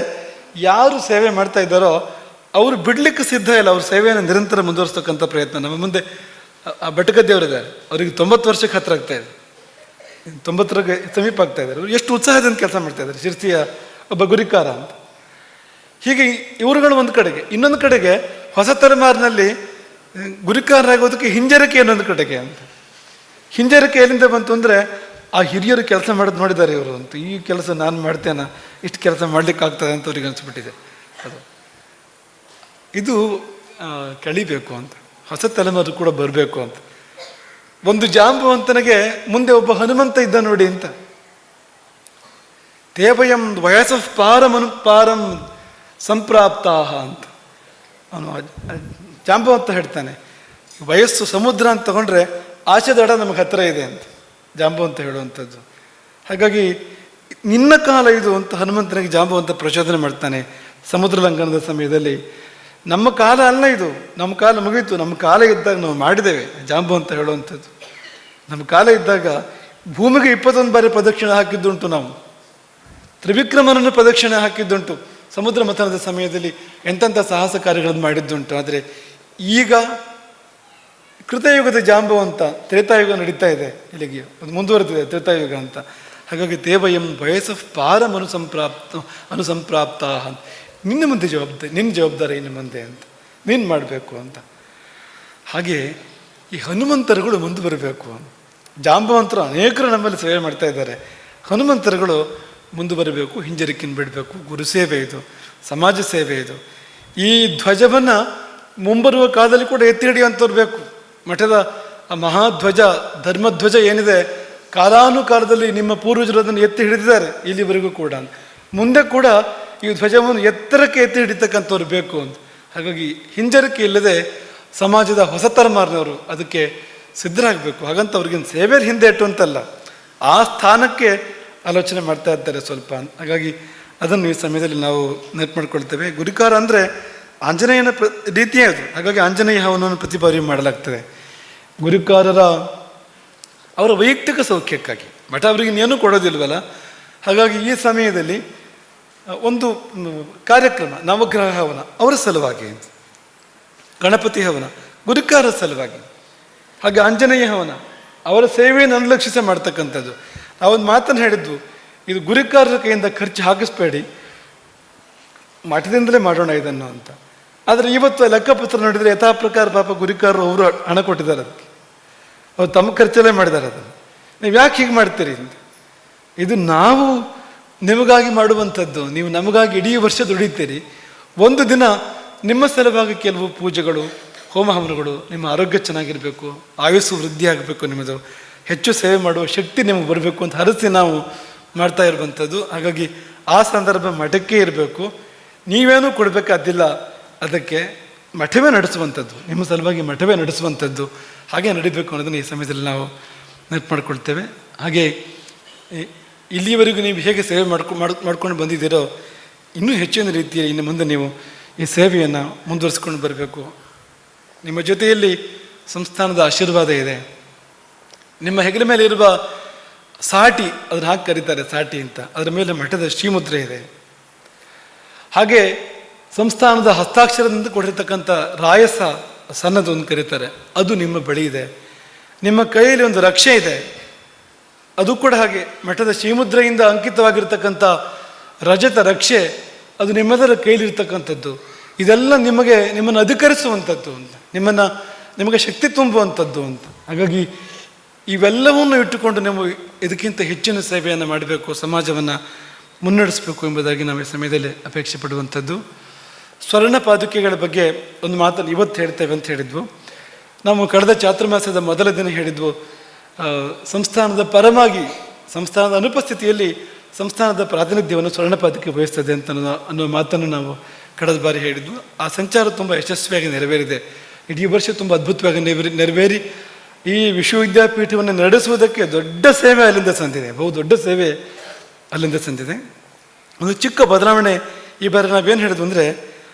ಯಾರು ಸೇವೆ ಮಾಡ್ತಾ ಇದ್ದಾರೋ ಅವರು ಬಿಡ್ಲಿಕ್ಕೆ ಸಿದ್ಧ ಇಲ್ಲ, ಅವ್ರ ಸೇವೆಯನ್ನು ನಿರಂತರ ಮುಂದುವರಿಸ್ತಕ್ಕಂಥ ಪ್ರಯತ್ನ. ನಮ್ಮ ಮುಂದೆ ಆ- ಬೆಟ್ಟಗದ್ದೆಯವರಿದ್ದಾರೆ ಅವರಿಗೆ ತೊಂಬತ್ತು ವರ್ಷಕ್ಕೆ ಹತ್ರ ಆಗ್ತಾ ಇದೆ. ತೊಂಬತ್ತರಿಗೆ ಸಮೀಪ ಆಗ್ತಾ ಇದ್ದಾರೆ. ಎಷ್ಟು ಉತ್ಸಾಹದಿಂದ ಕೆಲಸ ಮಾಡ್ತಾ ಇದ್ದಾರೆ. ಶಿರ್ಸಿಯ ಒಬ್ಬ ಗುರಿಕಾರ ಅಂತ. ಹೀಗೆ ಇವರುಗಳು ಒಂದು ಕಡೆಗೆ, ಇನ್ನೊಂದು ಕಡೆಗೆ ಹೊಸ ತಲೆಮಾರಿನಲ್ಲಿ ಗುರಿಕಾರರಾಗೋದಕ್ಕೆ ಹಿಂಜರಿಕೆ ಇನ್ನೊಂದು ಕಡೆಗೆ ಅಂತ. ಹಿಂಜರಿಕೆ ಎಲ್ಲಿಂದ ಬಂತು ಅಂದರೆ, ಆ ಹಿರಿಯರು ಕೆಲಸ ಮಾಡೋದು ನೋಡಿದ್ದಾರೆ ಇವರು ಅಂತ. ಈ ಕೆಲಸ ನಾನು ಮಾಡ್ತೇನೆ? ಇಷ್ಟು ಕೆಲಸ ಮಾಡ್ಲಿಕ್ಕೆ ಆಗ್ತದೆ ಅಂತ ಅವ್ರಿಗೆ ಅನಿಸ್ಬಿಟ್ಟಿದೆ. ಅದು. ಇದು ಕಳಿಬೇಕು ಅಂತ. ಹೊಸ ತಲೆಮಾರು ಕೂಡ ಬರಬೇಕು ಅಂತ. ಒಂದು ಜಾಂಬುವಂತನಿಗೆ ಮುಂದೆ ಒಬ್ಬ ಹನುಮಂತ ಇದ್ದ ನೋಡಿ ಅಂತ. ತೇವಯಂ ವಯಸ್ಸ ಪಾರಮನು ಪಾರಂ ಸಂಪ್ರಾಪ್ತಾಹ ಅಂತ. ಅವನು ಜಾಂಬವಂತ ಹೇಳ್ತಾನೆ, ವಯಸ್ಸು ಸಮುದ್ರ ಅಂತ ತಗೊಂಡ್ರೆ ಆಚೆ ದಡ ನಮಗೆ ಹತ್ತಿರ ಇದೆ ಅಂತ. ಜಾಂಬವಂತ ಹೇಳುವಂಥದ್ದು. ಹಾಗಾಗಿ ನಿನ್ನ ಕಾಲ ಇದು ಅಂತ ಹನುಮಂತನಿಗೆ ಜಾಂಬವಂತ ಪ್ರಚೋದನೆ ಮಾಡ್ತಾನೆ. ಸಮುದ್ರ ಲಂಘನದ ಸಮಯದಲ್ಲಿ ನಮ್ಮ ಕಾಲ ಅಲ್ಲ ಇದು. ನಮ್ಮ ಕಾಲ ಮುಗಿಯಿತು ನಮ್ಮ ಕಾಲ ಇದ್ದಾಗ ನಾವು ಮಾಡಿದ್ದೇವೆ. ಜಾಂಬು ಅಂತ ಹೇಳುವಂಥದ್ದು. ನಮ್ಮ ಕಾಲ ಇದ್ದಾಗ ಭೂಮಿಗೆ ಇಪ್ಪತ್ತೊಂದು ಬಾರಿ ಪ್ರದಕ್ಷಿಣೆ ಹಾಕಿದ್ದುಂಟು ನಾವು. ತ್ರಿವಿಕ್ರಮನನ್ನು ಪ್ರದಕ್ಷಿಣೆ ಹಾಕಿದ್ದುಂಟು. ಸಮುದ್ರ ಮಥನದ ಸಮಯದಲ್ಲಿ ಎಂತೆಂಥ ಸಾಹಸ ಕಾರ್ಯಗಳನ್ನು ಮಾಡಿದ್ದುಂಟು. ಆದರೆ ಈಗ ಕೃತಯುಗದ ಜಾಂಬು ಅಂತ ತ್ರೇತಾಯುಗ ನಡೀತಾ ಇದೆ ಇಲ್ಲಿಗೆ. ಅದು ಮುಂದುವರೆದಿದೆ ತ್ರೇತಾಯುಗ ಅಂತ. ಹಾಗಾಗಿ ದೇವಯಂ ವಯಸ್ಸು ಪಾರಂ ಅನುಸಂಪ್ರಾಪ್ತ ಅನುಸಂಪ್ರಾಪ್ತ ನಿನ್ನ ಮುಂದೆ ಜವಾಬ್ದಾರಿ ನಿನ್ನ ಜವಾಬ್ದಾರಿ ಇನ್ನು ಮುಂದೆ ಅಂತ. ನೀನು ಮಾಡಬೇಕು ಅಂತ. ಹಾಗೆ ಈ ಹನುಮಂತರುಗಳು ಮುಂದೆ ಬರಬೇಕು. ಜಾಂಬವಂತರು ಅನೇಕರು ನಮ್ಮಲ್ಲಿ ಸೇವೆ ಮಾಡ್ತಾ ಇದ್ದಾರೆ. ಹನುಮಂತರುಗಳು ಮುಂದೆ ಬರಬೇಕು ಹಿಂಜರಿಕಿನ ಬಿಡಬೇಕು. ಗುರು ಸೇವೆ ಇದು, ಸಮಾಜ ಸೇವೆ ಇದು. ಈ ಧ್ವಜವನ್ನು ಮುಂಬರುವ ಕಾಲದಲ್ಲಿ ಕೂಡ ಎತ್ತಿ ಹಿಡಿಯುವಂಥವ್ರು ಬೇಕು. ಮಠದ ಆ ಮಹಾಧ್ವಜ, ಧರ್ಮಧ್ವಜ ಏನಿದೆ, ಕಾಲಾನುಕಾಲದಲ್ಲಿ ನಿಮ್ಮ ಪೂರ್ವಜರು ಅದನ್ನು ಎತ್ತಿ ಹಿಡಿದಿದ್ದಾರೆ ಇಲ್ಲಿವರೆಗೂ ಕೂಡ. ಮುಂದೆ ಕೂಡ ಈ ಧ್ವಜವನ್ನು ಎತ್ತರಕ್ಕೆ ಎತ್ತಿ ಹಿಡಿತಕ್ಕಂಥವ್ರು ಬೇಕು ಅಂತ. ಹಾಗಾಗಿ ಹಿಂಜರಿಕೆ ಇಲ್ಲದೆ ಸಮಾಜದ ಹೊಸ ತಲೆಮಾರಿನವರು ಅದಕ್ಕೆ ಸಿದ್ಧರಾಗಬೇಕು. ಹಾಗಂತ ಅವ್ರಿಗಿನ ಸೇವೆ ಹಿಂದೆ ಇಟ್ಟು ಅಂತಲ್ಲ ಆ ಸ್ಥಾನಕ್ಕೆ ಆಲೋಚನೆ ಮಾಡ್ತಾ ಇದ್ದಾರೆ ಸ್ವಲ್ಪ. ಹಾಗಾಗಿ ಅದನ್ನು ಈ ಸಮಯದಲ್ಲಿ ನಾವು ನೆನಪು ಮಾಡ್ಕೊಳ್ತೇವೆ. ಗುರಿಕಾರ ಅಂದರೆ ಆಂಜನೇಯನ ಪ್ರ, ರೀತಿಯೇ ಅದು. ಹಾಗಾಗಿ ಆಂಜನೇಯ ಹವನವನ್ನು ಪ್ರತಿ ಬಾರಿಯೂ ಮಾಡಲಾಗ್ತದೆ. ಗುರುಕಾರರ ಅವರ ವೈಯಕ್ತಿಕ ಸೌಖ್ಯಕ್ಕಾಗಿ. ಮಠ ಅವರಿಗೆ ಇನ್ನೇನು ಕೊಡೋದಿಲ್ವಲ್ಲ. ಹಾಗಾಗಿ ಈ ಸಮಯದಲ್ಲಿ ಒಂದು ಕಾರ್ಯಕ್ರಮ ನವಗ್ರಹ ಹವನ ಅವರ ಸಲುವಾಗಿ. ಗಣಪತಿ ಹವನ ಗುರುಕಾರ ಸಲುವಾಗಿ. ಹಾಗೆ ಆಂಜನೇಯ ಹವನ, ಅವರ ಸೇವೆಯನ್ನು ಅನುಲಕ್ಷಿಸಿ ಮಾಡ್ತಕ್ಕಂಥದ್ದು. ಅವನ ಮಾತನ್ನು ಹೇಳಿದ್ದು, ಇದು ಗುರುಕಾರರ ಕೈಯಿಂದ ಖರ್ಚು ಹಾಕಿಸ್ಬೇಡಿ ಮಠದಿಂದಲೇ ಮಾಡೋಣ ಇದನ್ನು ಅಂತ. ಆದರೆ ಇವತ್ತು ಲೆಕ್ಕಪತ್ರ ನೋಡಿದರೆ ಯಥಾ ಪ್ರಕಾರ ಪಾಪ ಗುರಿಕಾರರು ಅವರು ಹಣ ಕೊಟ್ಟಿದ್ದಾರೆ ಅದಕ್ಕೆ. ಅವ್ರು ತಮ್ಮ ಖರ್ಚಲ್ಲೇ ಮಾಡಿದ್ದಾರೆ ಅದನ್ನು. ನೀವು ಯಾಕೆ ಹೀಗೆ ಮಾಡ್ತೀರಿ ಇದು ನಾವು ನಿಮಗಾಗಿ ಮಾಡುವಂಥದ್ದು, ನೀವು ನಮಗಾಗಿ ಇಡೀ ವರ್ಷ ದುಡಿತೀರಿ. ಒಂದು ದಿನ ನಿಮ್ಮ ಸಲುವಾಗಿ ಕೆಲವು ಪೂಜೆಗಳು, ಹೋಮ ಹವನಗಳು ನಿಮ್ಮ ಆರೋಗ್ಯ ಚೆನ್ನಾಗಿರಬೇಕು, ಆಯುಸ್ಸು ವೃದ್ಧಿ ಆಗಬೇಕು ನಿಮ್ಮದು. ಹೆಚ್ಚು ಸೇವೆ ಮಾಡುವ ಶಕ್ತಿ ನಿಮಗೆ ಬರಬೇಕು ಅಂತ ಹರಸಿ ನಾವು ಮಾಡ್ತಾ ಇರುವಂಥದ್ದು. ಹಾಗಾಗಿ ಆ ಸಂದರ್ಭ ಮಠಕ್ಕೆ ಇರಬೇಕು. ನೀವೇನೂ ಕೊಡಬೇಕಾದಿಲ್ಲ, ಅದಕ್ಕೆ ಮಠವೇ ನಡೆಸುವಂಥದ್ದು. ನಿಮ್ಮ ಸಲುವಾಗಿ ಮಠವೇ ನಡೆಸುವಂಥದ್ದು. ಹಾಗೆ ನಡಿಬೇಕು ಅನ್ನೋದನ್ನು ಈ ಸಮಯದಲ್ಲಿ ನಾವು ನೆನಪು ಮಾಡಿಕೊಳ್ತೇವೆ. ಹಾಗೆ ಇಲ್ಲಿಯವರೆಗೂ ನೀವು ಹೇಗೆ ಸೇವೆ ಮಾಡ್ಕೊ, ಮಾಡಿ, ಮಾಡ್ಕೊಂಡು ಬಂದಿದ್ದೀರೋ ಇನ್ನೂ ಹೆಚ್ಚಿನ ರೀತಿಯಲ್ಲಿ ಇನ್ನು ಮುಂದೆ ನೀವು ಈ ಸೇವೆಯನ್ನು ಮುಂದುವರಿಸ್ಕೊಂಡು ಬರಬೇಕು. ನಿಮ್ಮ ಜೊತೆಯಲ್ಲಿ ಸಂಸ್ಥಾನದ ಆಶೀರ್ವಾದ ಇದೆ. ನಿಮ್ಮ ಹೆಗಲ ಮೇಲೆ ಇರುವ ಸಾಟಿ ಅದನ್ನು ಹಾಕಿ ಕರೀತಾರೆ, ಸಾಟಿ ಅಂತ. ಅದರ ಮೇಲೆ ಮಠದ ಶ್ರೀಮುದ್ರೆ ಇದೆ. ಹಾಗೆ ಸಂಸ್ಥಾನದ ಹಸ್ತಾಕ್ಷರದಿಂದ ಕೊಟ್ಟಿರ್ತಕ್ಕಂಥ ರಾಯಸ ಸನ್ನದ ಒಂದು ಕರೀತಾರೆ. ಅದು ನಿಮ್ಮ ಬಳಿ ಇದೆ. ನಿಮ್ಮ ಕೈಯಲ್ಲಿ ಒಂದು ರಕ್ಷೆ ಇದೆ. ಅದು ಕೂಡ ಹಾಗೆ. ಮಠದ ಶ್ರೀಮುದ್ರೆಯಿಂದ ಅಂಕಿತವಾಗಿರ್ತಕ್ಕಂಥ ರಜತ ರಕ್ಷೆ ಅದು ನಿಮ್ಮೆಲ್ಲರ ಕೈಲಿರ್ತಕ್ಕಂಥದ್ದು. ಇದೆಲ್ಲ ನಿಮಗೆ, ನಿಮ್ಮನ್ನು ಅಧಿಕರಿಸುವಂಥದ್ದು ಅಂತ. ನಿಮ್ಮನ್ನು, ನಿಮಗೆ ಶಕ್ತಿ ತುಂಬುವಂಥದ್ದು ಅಂತ. ಹಾಗಾಗಿ ಇವೆಲ್ಲವನ್ನು ಇಟ್ಟುಕೊಂಡು ನೀವು ಇದಕ್ಕಿಂತ ಹೆಚ್ಚಿನ ಸೇವೆಯನ್ನು ಮಾಡಬೇಕು, ಸಮಾಜವನ್ನು ಮುನ್ನಡೆಸಬೇಕು ಎಂಬುದಾಗಿ ನಾವು ಈ ಸಮಯದಲ್ಲಿ ಅಪೇಕ್ಷೆ ಪಡುವಂಥದ್ದು. ಸ್ವರ್ಣ ಪಾದುಕೆಗಳ ಬಗ್ಗೆ ಒಂದು ಮಾತನ್ನು ಇವತ್ತು ಹೇಳ್ತೇವೆ ಅಂತ ಹೇಳಿದ್ವು. ನಾವು ಕಳೆದ ಚಾತುರ್ಮಾಸದ ಮೊದಲ ದಿನ ಹೇಳಿದ್ವು. ಸಂಸ್ಥಾನದ ಪರವಾಗಿ, ಸಂಸ್ಥಾನದ ಅನುಪಸ್ಥಿತಿಯಲ್ಲಿ ಸಂಸ್ಥಾನದ ಪ್ರಾತಿನಿಧ್ಯವನ್ನು ಸ್ವರ್ಣ ಪಾದುಕೆ ವಹಿಸ್ತದೆ ಅಂತ ಅನ್ನೋ- ಮಾತನ್ನು ನಾವು ಕಡದ ಬಾರಿ ಹೇಳಿದ್ವು. ಆ ಸಂಚಾರ ತುಂಬ ಯಶಸ್ವಿಯಾಗಿ ನೆರವೇರಿದೆ. ಇಡೀ ವರ್ಷ ತುಂಬ ಅದ್ಭುತವಾಗಿ ನೆರವೇರಿ ನೆರವೇರಿ ಈ ವಿಶ್ವವಿದ್ಯಾಪೀಠವನ್ನು ನಡೆಸುವುದಕ್ಕೆ ದೊಡ್ಡ ಸೇವೆ ಅಲ್ಲಿಂದ ಸಂದಿದೆ. ಬಹು ದೊಡ್ಡ ಸೇವೆ ಅಲ್ಲಿಂದ ಸಂದಿದೆ. ಒಂದು ಚಿಕ್ಕ ಬದಲಾವಣೆ ಈ ಬಾರಿ ನಾವೇನು ಹೇಳಿದ್ವು ಅಂದರೆ,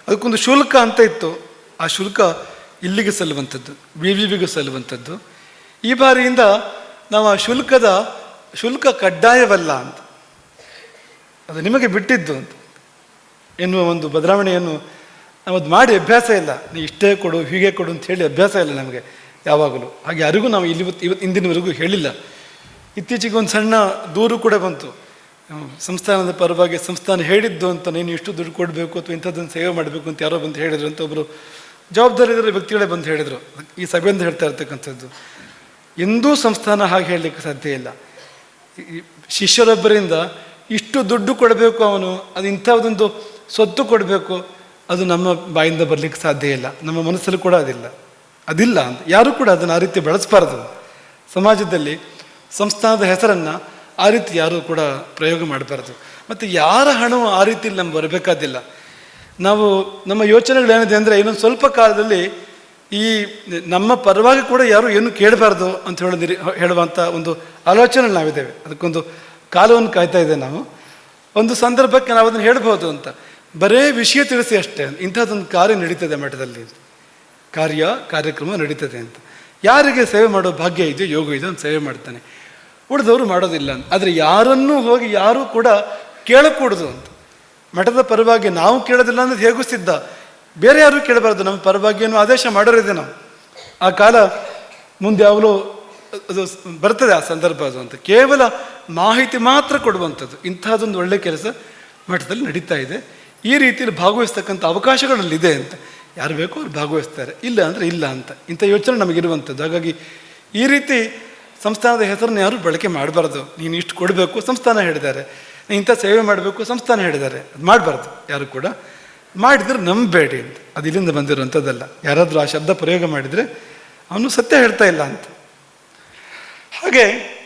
ಅದಕ್ಕೊಂದು ಶುಲ್ಕ ಅಂತ ಇತ್ತು. ಆ ಶುಲ್ಕ ಇಲ್ಲಿಗೆ ಸಲ್ಲುವಂಥದ್ದು ವಿ ವಿಗೆ ಸಲ್ಲುವಂಥದ್ದು. ಈ ಬಾರಿಯಿಂದ ನಾವು ಶುಲ್ಕದ ಶುಲ್ಕ ಕಡ್ಡಾಯವಲ್ಲ ಅಂತ. ಅದು ನಿಮಗೆ ಬಿಟ್ಟಿದ್ದು ಅಂತ. ಎನ್ನುವ ಒಂದು ಬದಲಾವಣೆಯನ್ನು ನಾವದು ಮಾಡಿ ಅಭ್ಯಾಸ ಇಲ್ಲ. ನೀ ಇಷ್ಟೇ ಕೊಡು, ಹೀಗೆ ಕೊಡು ಅಂತ ಹೇಳಿ ಅಭ್ಯಾಸ ಇಲ್ಲ ನಮಗೆ ಯಾವಾಗಲೂ. ಹಾಗೆ ಯಾರಿಗೂ ನಾವು ಇಲ್ಲಿ ಇವತ್ತು ಇಂದಿನವರೆಗೂ ಹೇಳಿಲ್ಲ. ಇತ್ತೀಚೆಗೆ ಒಂದು ಸಣ್ಣ ದೂರು ಕೂಡ ಬಂತು. ಸಂಸ್ಥಾನದ ಪರವಾಗಿ ಸಂಸ್ಥಾನ ಹೇಳಿದ್ದು ಅಂತ, ನೀನು ಇಷ್ಟು ದುಡ್ಡು ಕೊಡಬೇಕು ಅಥವಾ ಇಂಥದ್ದನ್ನು ಸೇವೆ ಮಾಡಬೇಕು ಅಂತ ಯಾರೋ ಬಂದು ಹೇಳಿದ್ರು ಅಂತ ಒಬ್ಬರು ಜವಾಬ್ದಾರಿ ಇರೋ ವ್ಯಕ್ತಿಗಳೇ ಬಂದು ಹೇಳಿದರು. ಈ ಸಭೆಯಿಂದ ಹೇಳ್ತಾ ಇರ್ತಕ್ಕಂಥದ್ದು. ಎಂದೂ ಸಂಸ್ಥಾನ ಹಾಗೆ ಹೇಳಲಿಕ್ಕೆ ಸಾಧ್ಯ ಇಲ್ಲ. ಶಿಷ್ಯರೊಬ್ಬರಿಂದ ಇಷ್ಟು ದುಡ್ಡು ಕೊಡಬೇಕು ಅವನು, ಅದು ಇಂಥದ್ದೊಂದು ಸ್ವತ್ತು ಕೊಡಬೇಕು, ಅದು ನಮ್ಮ ಬಾಯಿಂದ ಬರಲಿಕ್ಕೆ ಸಾಧ್ಯ ಇಲ್ಲ. ನಮ್ಮ ಮನಸ್ಸಲ್ಲಿ ಕೂಡ ಅದಿಲ್ಲ. ಅದಿಲ್ಲ ಅಂತ. ಯಾರೂ ಕೂಡ ಅದನ್ನು ಆ ರೀತಿ ಬಳಸಬಾರದು. ಸಮಾಜದಲ್ಲಿ ಸಂಸ್ಥಾನದ ಹೆಸರನ್ನು ಆ ರೀತಿ ಯಾರೂ ಕೂಡ ಪ್ರಯೋಗ ಮಾಡಬಾರ್ದು. ಮತ್ತು ಯಾರ ಹಣವು ಆ ರೀತಿಯಲ್ಲಿ ನಮ್ಗೆ ಬರಬೇಕಾದಿಲ್ಲ. ನಾವು ನಮ್ಮ ಯೋಚನೆಗಳೇನಿದೆ ಅಂದರೆ ಇನ್ನೊಂದು ಸ್ವಲ್ಪ ಕಾಲದಲ್ಲಿ ಈ ನಮ್ಮ ಪರವಾಗಿ ಕೂಡ ಯಾರು ಏನು ಕೇಳಬಾರ್ದು ಅಂತ ಹೇಳಿದಿರಿ ಹೇಳುವಂಥ ಒಂದು ಆಲೋಚನೆ ನಾವಿದ್ದೇವೆ. ಅದಕ್ಕೊಂದು ಕಾಲವನ್ನು ಕಾಯ್ತಾ ಇದೆ ನಾವು. ಒಂದು ಸಂದರ್ಭಕ್ಕೆ ನಾವು ಅದನ್ನು ಹೇಳ್ಬೋದು ಅಂತ. ಬರೇ ವಿಷಯ ತಿಳಿಸಿ ಅಷ್ಟೇ ಇಂಥದ್ದೊಂದು ಕಾರ್ಯ ನಡೀತದೆ ಮಠದಲ್ಲಿ ಕಾರ್ಯ, ಕಾರ್ಯಕ್ರಮ ನಡೀತದೆ ಅಂತ. ಯಾರಿಗೆ ಸೇವೆ ಮಾಡೋ ಭಾಗ್ಯ ಇದೆಯೋ ಯೋಗ ಇದೆಯೋ ಅಂತ ಸೇವೆ ಮಾಡ್ತಾನೆ. ಉಳಿದವರು ಮಾಡೋದಿಲ್ಲ ಅಂತ. ಆದರೆ ಯಾರನ್ನೂ ಹೋಗಿ ಯಾರೂ ಕೂಡ ಕೇಳಕೂಡದು ಅಂತ. ಮಠದ ಪರವಾಗಿ ನಾವು ಕೇಳೋದಿಲ್ಲ ಅನ್ನೋದು ಹೇಗೂ ಸಿದ್ಧ. ಬೇರೆ ಯಾರೂ ಕೇಳಬಾರ್ದು, ನಮ್ಮ ಪರವಾಗಿ ಏನೋ ಆದೇಶ ಮಾಡೋರಿದೆ ನಾವು. ಆ ಕಾಲ ಮುಂದೆ ಯಾವಾಗಲೂ ಅದು ಬರ್ತದೆ ಆ ಸಂದರ್ಭ ಅದು ಅಂತ. ಕೇವಲ ಮಾಹಿತಿ ಮಾತ್ರ ಕೊಡುವಂಥದ್ದು. ಇಂಥದ್ದೊಂದು ಒಳ್ಳೆ ಕೆಲಸ ಮಠದಲ್ಲಿ ನಡೀತಾ ಇದೆ. ಈ ರೀತಿಯಲ್ಲಿ ಭಾಗವಹಿಸ್ತಕ್ಕಂಥ ಅವಕಾಶಗಳಲ್ಲಿದೆ ಅಂತ. ಯಾರು ಬೇಕೋ ಅವ್ರು ಭಾಗವಹಿಸ್ತಾರೆ. ಇಲ್ಲ ಅಂದರೆ ಇಲ್ಲ ಅಂತ. ಇಂಥ ಯೋಚನೆ ನಮಗಿರುವಂಥದ್ದು. ಹಾಗಾಗಿ ಈ ರೀತಿ ಸಂಸ್ಥಾನದ ಹೆಸರನ್ನ ಯಾರು ಬಳಕೆ ಮಾಡಬಾರ್ದು. ನೀನು ಇಷ್ಟು ಕೊಡಬೇಕು, ಸಂಸ್ಥಾನ ಹೇಳಿದ್ದಾರೆ. ಇಂಥ ಸೇವೆ ಮಾಡಬೇಕು, ಸಂಸ್ಥಾನ ಹೇಳಿದ್ದಾರೆ. ಅದು ಮಾಡಬಾರ್ದು ಯಾರು ಕೂಡ. ಮಾಡಿದ್ರೆ ನಂಬಬೇಡಿ ಅಂತ. ಅದು ಇಲ್ಲಿಂದ ಬಂದಿರುವಂಥದ್ದಲ್ಲ. ಯಾರಾದರೂ ಆ ಶಬ್ದ ಪ್ರಯೋಗ ಮಾಡಿದರೆ ಅವನು ಸತ್ಯ ಹೇಳ್ತಾ ಇಲ್ಲ ಅಂತ. ಹಾಗೆ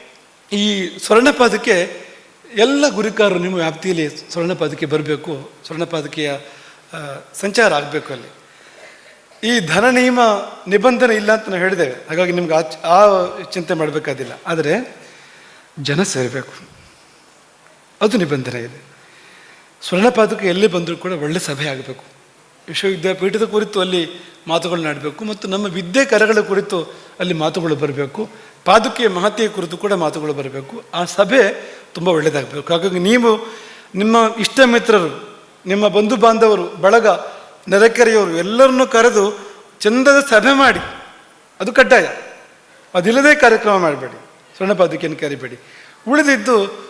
ಈ ಸ್ವರ್ಣಪಾದಕ್ಕೆ ಎಲ್ಲ ಗುರಿಕಾರರು ನಿಮ್ಮ ವ್ಯಾಪ್ತಿಯಲ್ಲಿ ಸ್ವರ್ಣಪಾದಕ್ಕೆ ಬರಬೇಕು, ಸ್ವರ್ಣಪಾದಕೆಯ ಸಂಚಾರ ಆಗಬೇಕು ಅಲ್ಲಿ. ಈ ಧನ ನಿಯಮ ನಿಬಂಧನೆ ಇಲ್ಲ ಅಂತ ನಾವು ಹೇಳಿದ್ದೇವೆ. ಹಾಗಾಗಿ ನಿಮ್ಗೆ ಆ ಚಿಂತೆ ಮಾಡಬೇಕಾದಿಲ್ಲ. ಆದರೆ ಜನ ಸೇರಬೇಕು. ಅದು ನಿಬಂಧನೆ ಇದೆ. ಸ್ವರ್ಣಪಾದಕ ಎಲ್ಲಿ ಬಂದರೂ ಕೂಡ ಒಳ್ಳೆ ಸಭೆ ಆಗಬೇಕು. ವಿಶ್ವವಿದ್ಯಾಪೀಠದ ಕುರಿತು ಅಲ್ಲಿ ಮಾತುಗಳು ಆಡಬೇಕು ಮತ್ತು ನಮ್ಮ ವಿದ್ಯೆ ಕರೆಗಳ ಕುರಿತು ಅಲ್ಲಿ ಮಾತುಗಳು ಬರಬೇಕು. ಪಾದುಕೆಯ ಮಹತೆಯ ಕುರಿತು ಕೂಡ ಮಾತುಗಳು ಬರಬೇಕು. ಆ ಸಭೆ ತುಂಬ ಒಳ್ಳೆಯದಾಗಬೇಕು. ಹಾಗಾಗಿ ನೀವು ನಿಮ್ಮ ಇಷ್ಟ ಮಿತ್ರರು, ನಿಮ್ಮ ಬಂಧು ಬಾಂಧವರು, ಬಳಗ, ನೆರೆಕೆರೆಯವರು ಎಲ್ಲರನ್ನೂ ಕರೆದು ಚಂದದ ಸಭೆ ಮಾಡಿ. ಅದು ಕಡ್ಡಾಯ. ಅದಿಲ್ಲದೆ ಕಾರ್ಯಕ್ರಮ ಮಾಡಬೇಡಿ. ಸ್ವರ್ಣಪಾದುಕೆಯನ್ನು ಕರಿಬೇಡಿ. ಉಳಿದಿದ್ದು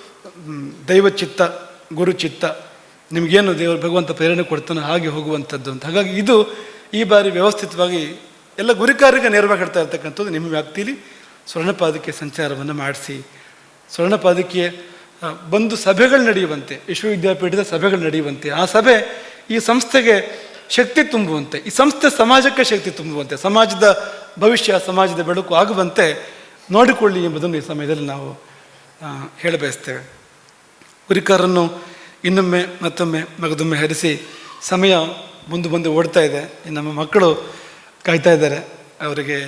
ದೈವಚಿತ್ತ, ಗುರುಚಿತ್ತ ಚಿತ್ತ ಗುರು ಚಿತ್ತ ನಿಮಗೇನು ದೇವರು ಭಗವಂತ ಪ್ರೇರಣೆ ಕೊಡ್ತಾನೋ ಹಾಗೆ ಹೋಗುವಂಥದ್ದು ಅಂತ. ಹಾಗಾಗಿ ಇದು ಈ ಬಾರಿ ವ್ಯವಸ್ಥಿತವಾಗಿ ಎಲ್ಲ ಗುರಿಕಾರಿಗೆ ನೇರವಾಗಿ ಹೇಳ್ತಾ ಇರ್ತಕ್ಕಂಥದ್ದು ನಿಮ್ಮ ವ್ಯಾಪ್ತಿಯಲ್ಲಿ ಸ್ವರ್ಣಪಾದಕ್ಕೆ ಸಂಚಾರವನ್ನು ಮಾಡಿಸಿ, ಸ್ವರ್ಣಪಾದಕ್ಕೆ ಬಂದು ಸಭೆಗಳು ನಡೆಯುವಂತೆ, ವಿಶ್ವವಿದ್ಯಾಪೀಠದ ಸಭೆಗಳು ನಡೆಯುವಂತೆ, ಆ ಸಭೆ ಈ ಸಂಸ್ಥೆಗೆ ಶಕ್ತಿ ತುಂಬುವಂತೆ, ಈ ಸಂಸ್ಥೆ ಸಮಾಜಕ್ಕೆ ಶಕ್ತಿ ತುಂಬುವಂತೆ, ಸಮಾಜದ ಭವಿಷ್ಯ, ಸಮಾಜದ ಬೆಳಕು ಆಗುವಂತೆ ನೋಡಿಕೊಳ್ಳಿ ಎಂಬುದನ್ನು ಈ ಸಮಯದಲ್ಲಿ ನಾವು ಹೇಳಬಯಸ್ತೇವೆ. ಗುರಿಕಾರನ್ನು ಇನ್ನೊಮ್ಮೆ ಮತ್ತೊಮ್ಮೆ ಮಗದೊಮ್ಮೆ ಹರಿಸಿ ಸಮಯ ಮುಂದೆ ಮುಂದೆ ಓಡ್ತಾ ಇದೆ. ನಮ್ಮ ಮಕ್ಕಳು ಕಾಯ್ತಾ ಇದ್ದಾರೆ. ಅವರಿಗೆ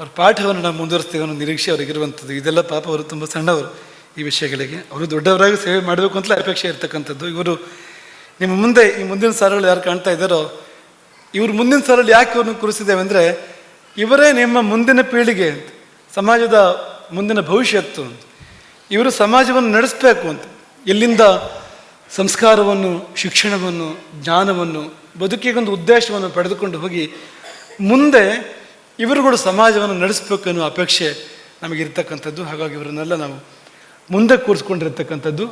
ಅವ್ರ ಪಾಠವನ್ನು ನಾವು ಮುಂದುವರಿಸ್ತೇವೆ ಅನ್ನೋ ನಿರೀಕ್ಷೆ ಅವರಿಗಿರುವಂಥದ್ದು ಇದೆಲ್ಲ ಪಾಪ ಅವರು ತುಂಬ ಸಣ್ಣವರು ಈ ವಿಷಯಗಳಿಗೆ. ಅವರು ದೊಡ್ಡವರಾಗಿ ಸೇವೆ ಮಾಡಬೇಕು ಅಂತಲೇ ಅಪೇಕ್ಷೆ ಇರ್ತಕ್ಕಂಥದ್ದು. ಇವರು ನಿಮ್ಮ ಮುಂದೆ ಈ ಮುಂದಿನ ಸಾಲಗಳು ಯಾರು ಕಾಣ್ತಾ ಇದ್ದಾರೋ, ಇವರು ಮುಂದಿನ ಸಾಲಲ್ಲಿ ಯಾಕೆ ಇವ್ರನ್ನ ಕೂರಿಸಿದ್ದೇವೆ ಅಂದರೆ, ಇವರೇ ನಿಮ್ಮ ಮುಂದಿನ ಪೀಳಿಗೆ ಅಂತ. ಸಮಾಜದ ಮುಂದಿನ ಭವಿಷ್ಯತ್ತು ಇವರು ಸಮಾಜವನ್ನು ನಡೆಸಬೇಕು ಅಂತ. ಎಲ್ಲಿಂದ ಸಂಸ್ಕಾರವನ್ನು, ಶಿಕ್ಷಣವನ್ನು, ಜ್ಞಾನವನ್ನು, ಬದುಕಿಗೊಂದು ಉದ್ದೇಶವನ್ನು ಪಡೆದುಕೊಂಡು ಹೋಗಿ ಮುಂದೆ ಇವರುಗಳು ಸಮಾಜವನ್ನು ನಡೆಸಬೇಕು ಅನ್ನೋ ಅಪೇಕ್ಷೆ ನಮಗಿರ್ತಕ್ಕಂಥದ್ದು. ಹಾಗಾಗಿ ಇವರನ್ನೆಲ್ಲ ನಾವು ಮುಂದೆ ಕೂರಿಸ್ಕೊಂಡಿರ್ತಕ್ಕಂಥದ್ದು.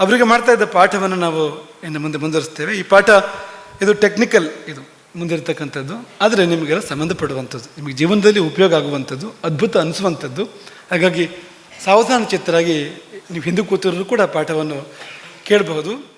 ಅವರಿಗೆ ಮಾಡ್ತಾ ಇದ್ದ ಪಾಠವನ್ನು ನಾವು ಇನ್ನು ಮುಂದೆ ಮುಂದುವರಿಸ್ತೇವೆ. ಈ ಪಾಠ ಇದು ಟೆಕ್ನಿಕಲ್ ಇದು, ಮುಂದಿರ್ತಕ್ಕಂಥದ್ದು. ಆದರೆ ನಿಮಗೆಲ್ಲ ಸಂಬಂಧಪಡುವಂಥದ್ದು, ನಿಮಗೆ ಜೀವನದಲ್ಲಿ ಉಪಯೋಗ ಆಗುವಂಥದ್ದು, ಅದ್ಭುತ ಅನಿಸುವಂಥದ್ದು. ಹಾಗಾಗಿ ಸಾವಧಾನ ಚಿತ್ತರಾಗಿ ನೀವು ಹಿಂದೆ ಕೂತಿರೋರು ಕೂಡ ಪಾಠವನ್ನು ಕೇಳಬಹುದು.